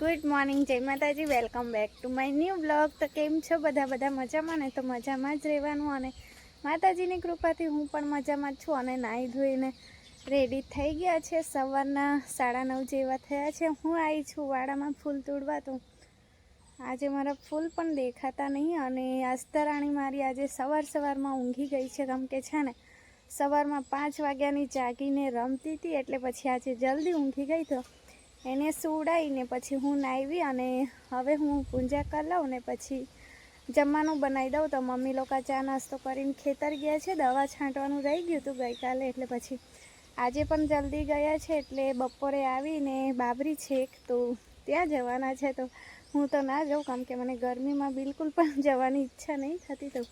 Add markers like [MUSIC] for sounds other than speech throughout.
Good morning જય Mataji. Welcome back to my new blog તો કેમ છો બધા? બધા મજામાં ને? તો મજામાં જ રહેવાનું અને માતાજીની કૃપાથી હું પણ મજામાં છું અને નાહી ધોઈને રેડી થઈ ગયા છે. સવારના સાડા નવ જેવા થયા છે. હું આવી છું વાડામાં ફૂલ તોડવા. તો આજે મારા ફૂલ પણ દેખાતા નહીં અને આસ્તરાણી મારી આજે સવાર સવારમાં ઊંઘી ગઈ છે. કેમ કે છે ને, સવારમાં પાંચ વાગ્યાની જાગીને રમતી હતી એટલે પછી આજે જલ્દી ઊંઘી ગઈ તો એને સુવડાવીને પછી હું નાહવી અને હવે હું પૂજા કરી લઉં ને પછી જમવાનું બનાવી દઉં. તો મમ્મી લોકો ચા નાસ્તો કરીને ખેતર ગયા છે. દવા છાંટવાનું રહી ગયું હતું ગઈકાલે, એટલે પછી આજે પણ જલ્દી ગયા છે. એટલે બપોરે આવીને બાબરી છે એક, તો ત્યાં જવાના છે. તો હું તો ના જાઉં કારણ કે મને ગરમીમાં બિલકુલ પણ [LAUGHS] જવાની ઈચ્છા નહીં થતી. તો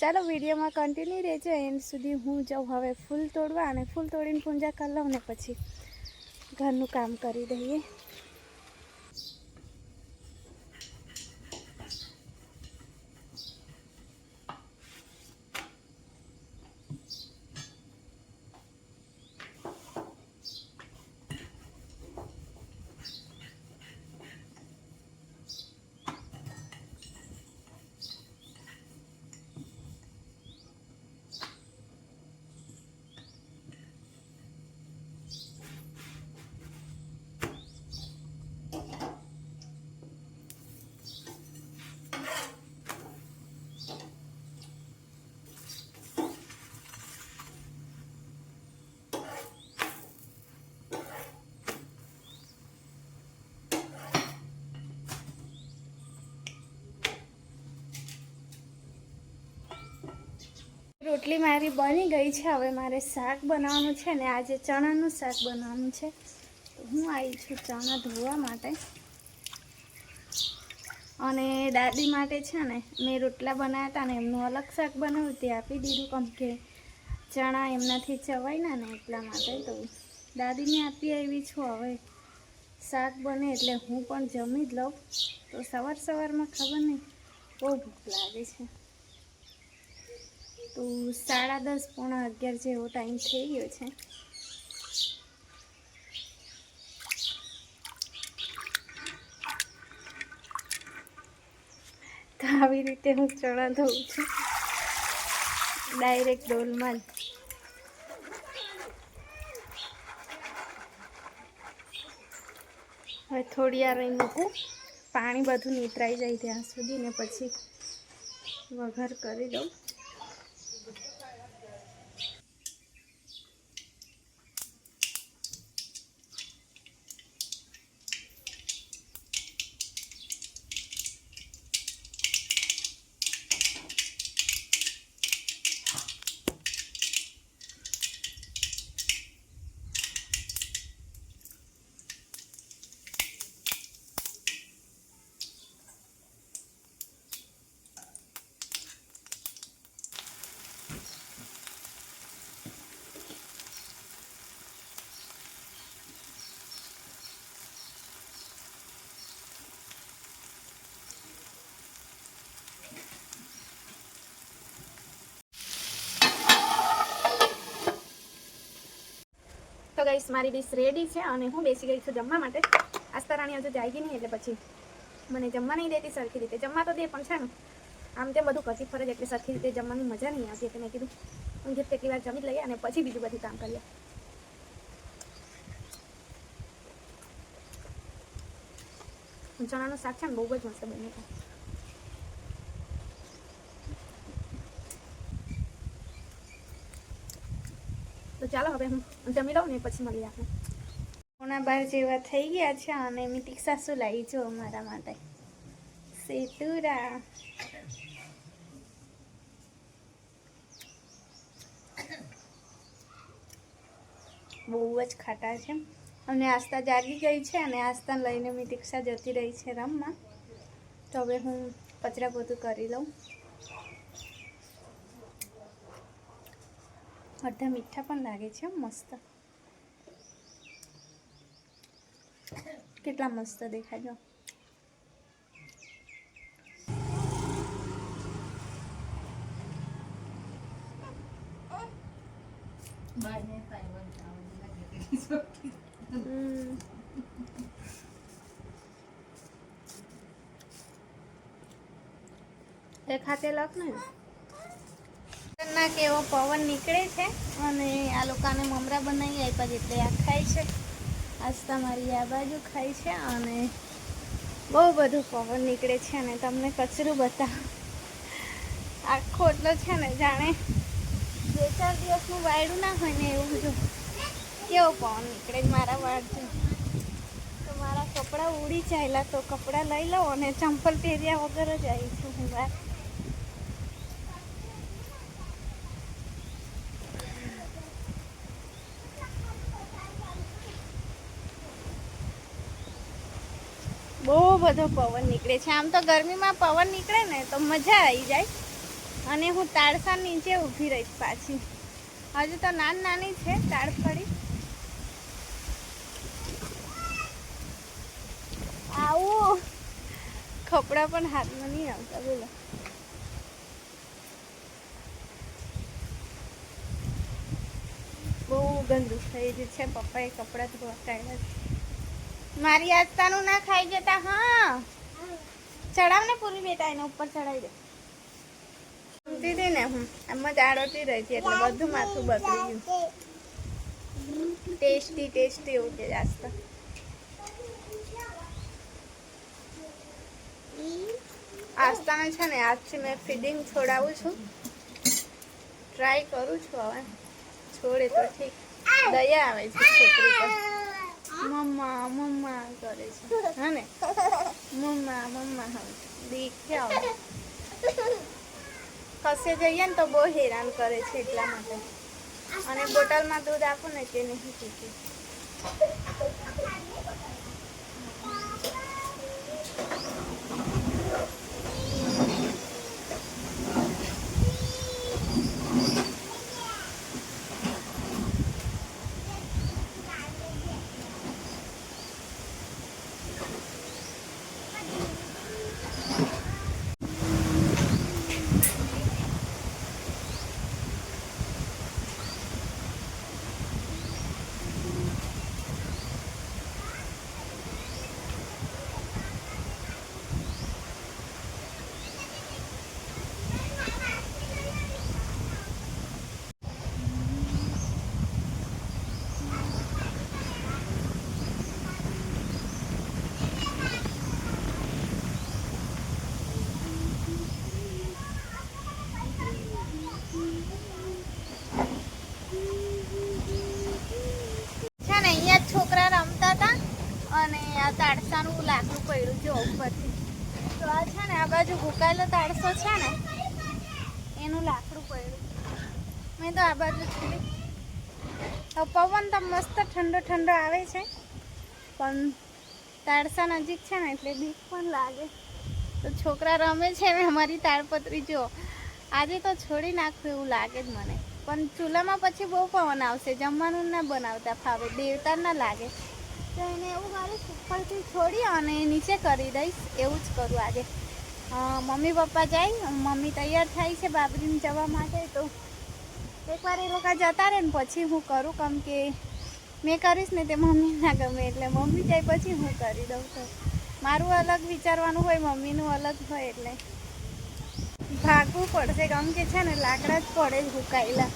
ચાલો વિડીયોમાં કન્ટિન્યુ રહેજો. એન્ડ સુધી હું જાઉં. હવે ફૂલ તોડવા અને ફૂલ તોડીને પૂજા કરી લઉં ને પછી ઘરનું કામ કરી દઈએ. રોટલી મારી બની ગઈ છે. હવે મારે શાક બનાવવાનું છે ને આજે ચણાનું શાક બનાવવાનું છે. હું આવી છું ચણા ધોવા માટે. અને દાદી માટે છે ને મેં રોટલા બનાવ્યા હતા ને એમનું અલગ શાક બનાવ્યું તે આપી દીધું કેમ કે ચણા એમનાથી ચવાય ના એટલા માટે. તો દાદીને આપી આવી છું. હવે શાક બને એટલે હું પણ જમી જ લઉં. તો સવાર સવારમાં ખબર નહીં બહુ ભૂખ લાગે છે. તો સાડા દસ પોણા અગિયાર જેવો ટાઈમ થઈ ગયો છે. તો આવી રીતે હું ચણા ધોઉં છું. ડાયરેક્ટ ડોલમાં હવે થોડી વાર અહીં મૂકું. પાણી બધું નીતરાઈ જાય ત્યાં સુધી ને પછી વઘાર કરી દઉં. તો ગાઈસ મારી ડીશ રેડી છે અને હું બેસી ગઈ છું જમવા માટે. આસ્તા રાણી હજુ જાગી નહીં એટલે પછી મને જમવા નહીં દેતી સરખી રીતે. જમવા તો દે પણ છે ને, આમ તેમ બધું કચી ફરજ એટલે સરખી રીતે જમવાની મજા નહીં આવતી એટલે મેં કીધું, હું જે કેટલી વાર જમી લઈએ અને પછી બીજું બધું કામ કરીએ. ચણાનું શાક છે ને બહુ જ મસ્ત બને છે. ચાલો, હવે હું જમી લઉં ને પછી મળીએ આપણે. પોણા બાર જેવા થઈ ગયા છે અને મેં સાસુ લાવી જો અમારા માટે? સેતુરા. બહુ જ ખાટા છે. અને આસ્થા જાગી ગઈ છે અને આસ્થા લઈને મેં તીક્ષા જતી રહી છે રમમાં. તો હવે હું કચરા પોતું કરી લઉં. અડધા મીઠા પણ લાગે છે મસ્ત કેટલા મસ્ત દેખાય જો એક હાથે લખ ને ખતરનાક એવો પવન નીકળે છે અને આ લોકોને મમરા બનાવી આપ્યા એટલે આ ખાય છે. આજ તમારી આ બાજુ ખાય છે અને બહુ બધું પવન નીકળે છે અને તમને કચરું બતાવ. આખો એટલો છે ને જાણે બે ચાર દિવસનું વાયડું ના હોય ને એવું જો કેવો પવન નીકળે મારા વાળ જો તો મારા કપડાં ઉડી ચાલ્યા તો કપડાં લઈ લઉં અને ચંપલ પહેર્યા વગર જ આવી છું હું બહાર. બહુ બધો પવન નીકળે છે. આમ તો ગરમીમાં પવન નીકળે ને તો મજા આવી જાય. અને હું તાડસા નીચે ઊભી રહીશ પાછી. હજુ તો નાન નાની છે તાળફળી આવું. કપડાં પણ હાથમાં નહીં આવતા, બોલો. બહુ ગંદુ થઈ રહ્યું છે. પપ્પાએ કપડાં ધોવા કાઢ્યા છે. મારી આસ્તાનું ના ખાઈ જતા, હા. ચડાવ ને પૂરી બેટા, એને ઉપર ચડાવી દે. સમજી હતી ને હું એમ જ આડોતી રહી હતી એટલે બધું માથું બગડી ગયું. ટેસ્ટી ટેસ્ટી એવું કે આસ્તા આસ્તાને છે ને આજથી મેં ફીડિંગ છોડાવું છું. ટ્રાય કરું છું હવે. છોડે તો ઠીક. દયા આવે છે છોકરી પર. મમ્મા મમ્મા કરે છે. હા ને? મમ્મા મમ્મા હવે દીખે કશે જઈએ ને તો બહુ હેરાન કરે છે એટલા માટે. અને બોટલમાં દૂધ આપો ને તે નહીં પીતી છે ને અહીંયા જ છોકરા રમતા હતા અને આ તાડસાનું લાકડું પડ્યું છે ઉપરથી તો આ છે ને આ બાજુ ભૂકાયેલો તાડસો છે ને એનું લાકડું પડ્યું મેં તો આ બાજુ હવે પવન તો મસ્ત ઠંડો ઠંડો આવે છે. પણ તાડસા નજીક છે ને એટલે બીક પણ લાગે. તો છોકરા રમે છે ને અમારી તાડપત્રી, જો. આજે તો છોડી નાખવું એવું લાગે જ મને. પણ ચૂલામાં પછી બહુ પવન આવશે. જમવાનું ના બનાવતા ફાવે. દેવતા ના લાગે. તો એને એવું મારે ઉપરથી છોડી અને નીચે કરી દઈશ. એવું જ કરું આજે. મમ્મી પપ્પા જાય. મમ્મી તૈયાર થાય છે બાબરીને જવા માટે, તો એકવાર એ લોકો જતા રહે ને પછી હું કરું કેમ કે મેં કરીશ ને તે મમ્મી ના ગમે એટલે મમ્મી જાય પછી હું કરી દઉં તો. મારું અલગ વિચારવાનું હોય મમ્મીનું અલગ હોય એટલે. ભાગવું પડશે કેમ કે છે ને લાકડા જ પડે જ હુકાયેલા.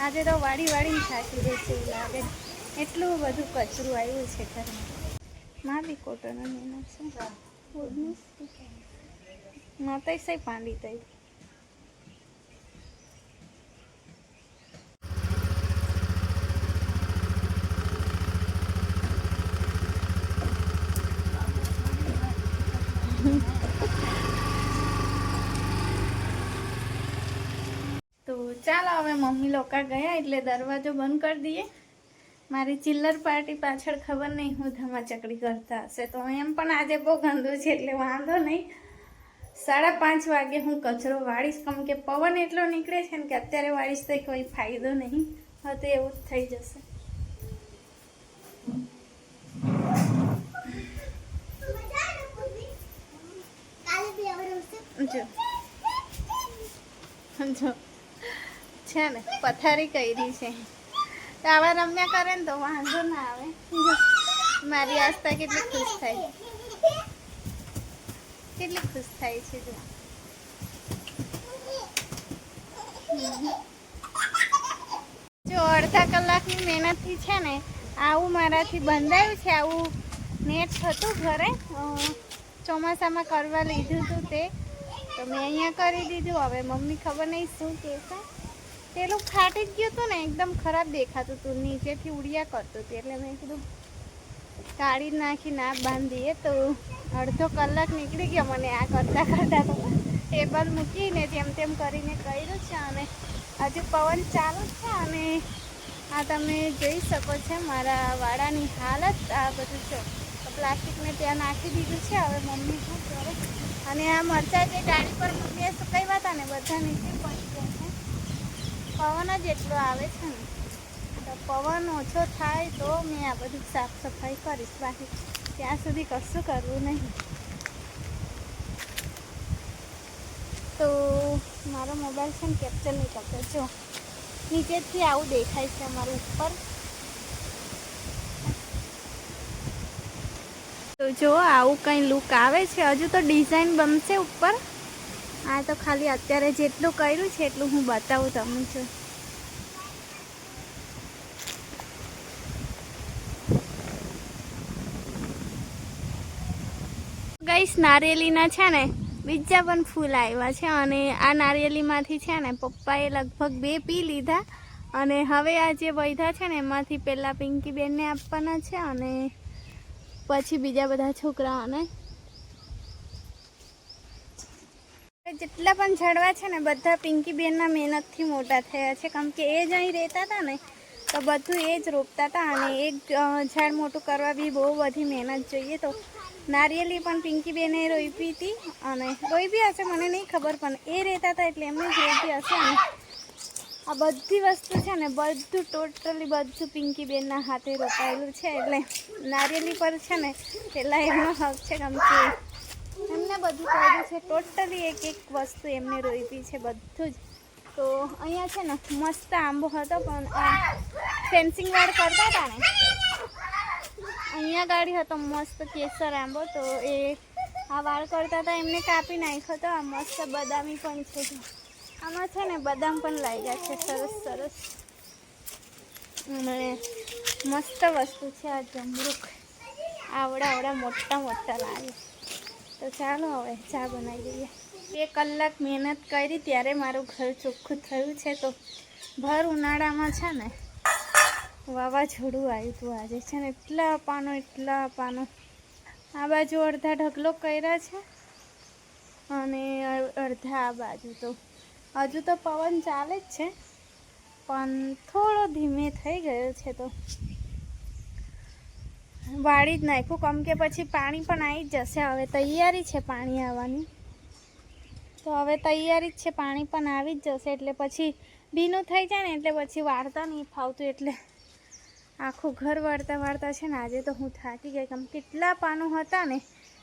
આજે તો વાડી વાડીને થાકી જશે એવું લાગે. એટલું બધું કચરું આવ્યું છે ઘરમાં. માં બી કોટન છે. ઓઢણીસમાં તો સહી પાંડી તઈ તો ચાલો હવે મમ્મી લોકો ગયા એટલે દરવાજો બંધ કરી દઈએ. મારી ચિલ્લર પાર્ટી પાછળ ખબર નહીં હું ધમાચકડી કરતા હશે. તો એમ પણ આજે બહુ ગંદુ છે એટલે વાંધો નહીં. સાડા પાંચ વાગે હું કચરો વાળીશ. કમ કે પવન એટલો નીકળે છે ને કે અત્યારે વાળીશ તો કોઈ ફાયદો નહીં. હવે એવું જ થઈ જશે. જો. જો. છે ને, પથારી કરી છે. તો આવા રમ્યા કરે ને તો વાંધો ના આવે. મારી આસ્થા કેટલી ખુશ થાય. કેટલી ખુશ થાય છે જો. જો અડધા કલાકની મહેનતથી છે ને, આવું મારાથી બંધાયું છે, આવું નેટ હતું ઘરે. ચોમાસામાં કરવા લીધું હતું તે. તો મેં અહીંયા કરી દીધું, હવે મમ્મી ખબર નહીં શું કહેશે. પેલું ફાટી જ ગયું હતું ને, એકદમ ખરાબ દેખાતું હતું. નીચેથી ઉડિયા કરતું હતું. એટલે મેં કીધું, કાઢી નાખી ના બાંધીએ તો અડધો કલાક નીકળી ગયો મને આ કરતાં કરતાં તો. ટેબલ મૂકીને જેમ તેમ કરીને કર્યું છે અને હજુ પવન ચાલુ છે અને આ તમે જોઈ શકો છો મારા વાડાની હાલત. આ બધું છે પ્લાસ્ટિક પ્લાસ્ટિકને ત્યાં નાખી દીધું છે. હવે મમ્મી શું કરે? અને આ મરચાં જે ગાડી પર મૂકીએ સુકાવ્યા હતા ને, બધા નીચે પડી પવન જ એટલો આવે છે ને. તો પવન ઓછો થાય તો મેં આ બધું સાફ સફાઈ કરીશ. બાકી ત્યાં સુધી કશું કરવું નહીં. તો મારો મોબાઈલ છે ને કેપ્ચર નહીં કરતો. જો, નીચેથી આવું દેખાય છે અમારું ઉપર. તો જો, આવું કંઈ લુક આવે છે? હજુ તો ડિઝાઇન બનશે ઉપર. આ તો ખાલી અત્યારે જેટલું કર્યું છે એટલું હું બતાવું તમને છું ગઈશ નારિયેલીના છે ને, બીજા પણ ફૂલ આવ્યા છે અને આ નારિયેલીમાંથી છે ને, પપ્પાએ લગભગ બે પી લીધા અને હવે આ જે વૈધા છે ને, એમાંથી પહેલાં પિંકીબેનને આપવાના છે અને પછી બીજા બધા છોકરાઓને જેટલા પણ ઝાડવા છે ને, બધા પિંકીબેનના મહેનતથી મોટા થયા છે. કેમ કે એ જ અહીં રહેતા હતા ને, તો બધું એ જ રોપતા હતા અને એક ઝાડ મોટું કરવા બી બહુ બધી મહેનત જોઈએ તો નારિયેલી પણ પિંકીબેને રોપી હતી અને રોપી હશે, મને નહીં ખબર, પણ એ રહેતા હતા એટલે એમને જ રોપી હશે અને આ બધી વસ્તુ છે ને, બધું ટોટલી બધું પિંકીબેનના હાથે રોપાયેલું છે. એટલે નારિયેલી પર છે ને પહેલાં એમનો હક છે કે એમને બધું કર્યું છે. ટોટલી એક એક વસ્તુ એમને રોપી છે બધું જ. તો અહીંયા છે ને મસ્ત આંબો હતો, પણ ફેન્સિંગ વાળ કરતા હતા ને, અહીંયા ગાડી હતો મસ્ત કેસર આંબો. તો એ આ વાળ કરતા હતા, એમને કાપી નાખ્યો હતો. આ મસ્ત બદામી પણ છે. આમાં છે ને બદામ પણ લાગ્યા છે. સરસ સરસ. અને મસ્ત વસ્તુ છે આ જમરૂખ. આવડા આવડા, મોટા મોટા લાગે. તો ચાલો હવે ચા બનાવી દઈએ. બે કલાક મહેનત કરી ત્યારે મારું ઘર ચોખ્ખું થયું છે તો ભર ઉનાળામાં છે ને વાવાઝોડું આવ્યું હતું આજે. છે ને એટલા પાનો એટલા પાનો. આ બાજુ અડધા ઢગલો કર્યા છે અને અડધા આ બાજુ તો. હજુ તો પવન ચાલે જ છે, પણ થોડો ધીમે થઈ ગયો છે તો. વાળી જ નાખ્યું કેમ કે પછી પાણી પણ આવી જ જશે. હવે તૈયારી છે પાણી આવવાની. તો હવે તૈયારી જ છે. પાણી પણ આવી જ જશે. એટલે પછી ભીનું થઈ જાય ને, એટલે પછી વાળતા નહીં ફાવતું. એટલે આખું ઘર વાળતા વાળતા છે ને, આજે તો હું થાકી ગઈ. કેમ કેટલા પાનું હતા ને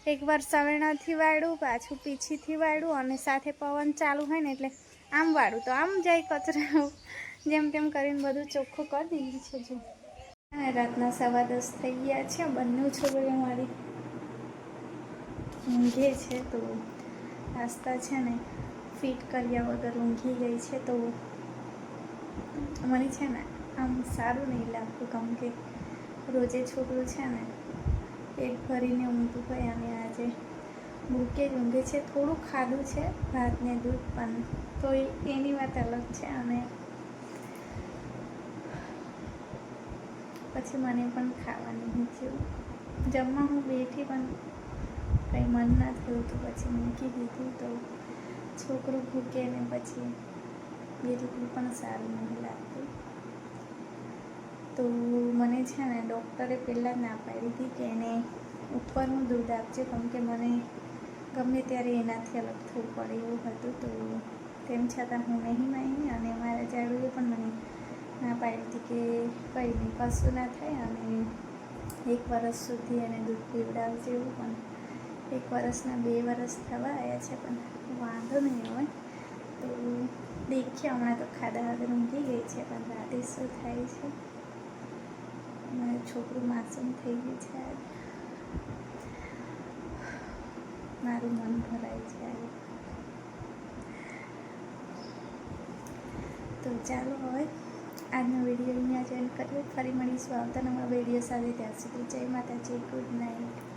એકવાર સવેણાથી વાળું, પાછું પીછીથી વાળું અને સાથે પવન ચાલુ હોય ને, એટલે આમ વાળું. તો આમ જાય કચરા જેમ તેમ કરીને બધું ચોખ્ખું કરી દીધું છે જો. રાતના સવા દસ થઈ ગયા છે. બંને છોકરીઓ મારી. ઊંઘે છે તો નાસ્તા છે ને ફિટ કર્યા વગર ઊંઘી ગઈ છે તો મને છે ને આમ સારું નહીં લાગતું કેમ કે રોજે છોકરું છે ને પેટ ભરીને ઊંઘતું હોય અને આજે ભૂકે જ ઊંઘે છે. થોડું ખાધું છે ભાત ને દૂધ પણ. તો એની વાત અલગ છે અને પછી મને પણ ખાવાની થયું. જમવા હું બેઠી પણ કંઈ મન ના થયું તો પછી મૂકી દીધું તો છોકરું ભૂકે ને પછી બિલકુલ પણ સારું નહીં લાગતું. તો મને છે ને ડૉક્ટરે પહેલાં ના પાડી હતી કે એને ઉપરનું દૂધ આપજે, કેમ કે મને ગમે ત્યારે એનાથી અલગ થવું પડે એવું હતું તો તેમ છતાં હું નહીં માની અને મારા જાડુએ પણ મને ના પાડી હતી કે કંઈ નહીં ના થાય અને એક વરસ સુધી એને દૂધ પીવડાવજે એવું પણ એક વરસના બે વરસ થવા આવ્યા છે, પણ વાંધો નહીં હોય. તો દેખીએ, હમણાં તો ખાધા વગર ઊંઘી ગઈ છે, પણ રાતે શું થાય છે? મારું છોકરું માસૂમ થઈ ગયું છે મારું મન ભરાય છે તો ચાલો હવે આજનો વીડિયો અહીંયા જ એન્ડ કરીએ. ફરી મળીશું આવતા નવા વીડિયો સાથે. ત્યાં સુધી જય માતાજી. Good night